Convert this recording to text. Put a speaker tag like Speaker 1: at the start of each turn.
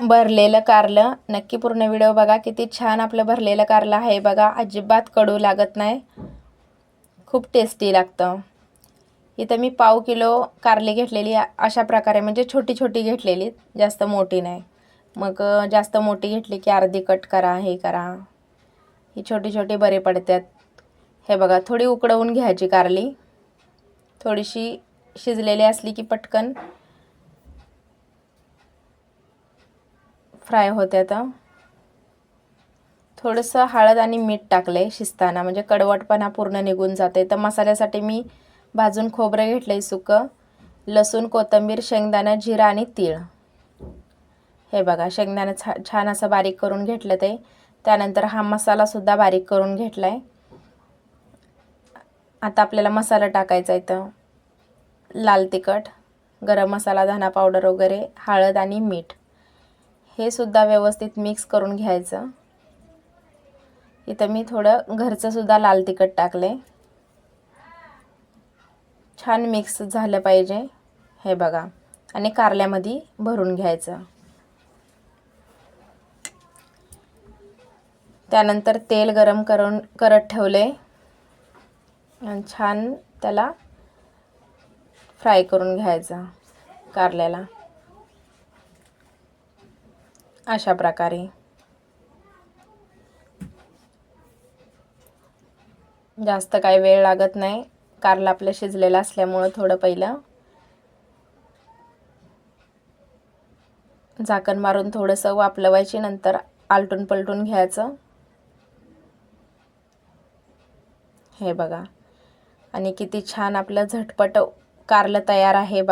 Speaker 1: भरलेलं कारलं. नक्की पूर्ण व्हिडिओ बघा. किती छान आपलं भरलेलं कारलं आहे बघा. अजिबात कडू लागत नाही. खूप टेस्टी लागतं. इथं मी पाव किलो कारली घेतलेली अशा प्रकारे म्हणजे छोटी छोटी घेतलेली. जास्त मोठी नाही. मग जास्त मोठी घेतली की अर्धी कट करा हे करा. ही छोटी छोटी बरे पडतात. हे बघा थोडी उकडवून घ्यायची कारली. थोडीशी शिजलेली असली की पटकन फ्राय होते तर थोडंसं हळद आणि मीठ टाकले शिजताना म्हणजे कडवटपणा पूर्ण निघून जाते तर मसाल्यासाठी मी भाजून खोबरं घेतलं सुकं लसूण कोथिंबीर शेंगदाणा जिरा आणि तीळ. हे बघा शेंगदाणा छा छान असं बारीक करून घेतलं ते. त्यानंतर हा मसालासुद्धा बारीक करून घेतला आहे आता आपल्याला मसाला टाकायचा आहे तर लाल तिखट गरम मसाला धना पावडर वगैरे हळद आणि मीठ. हे सुद्धा व्यवस्थित मिक्स करून घ्यायचं. इथं मी थोडं घरचंसुद्धा लाल तिखट टाकले. छान मिक्स झालं पाहिजे. हे बघा. आणि कारल्यामध्ये भरून घ्यायचं. त्यानंतर तेल गरम करून करत ठेवले. आणि छान त्याला फ्राय करून घ्यायचं कारल्याला. अशा प्रकारे. जास्त काही वेळ लागत नाही. कारला आपलं शिजलेलं असल्यामुळं थोडं पहिलं. झाकण मारून थोडंसं वापलवायची नंतर आलटून पलटून घ्यायचं. हे बघा. आणि किती छान आपलं झटपट कारलं तयार आहे बघा.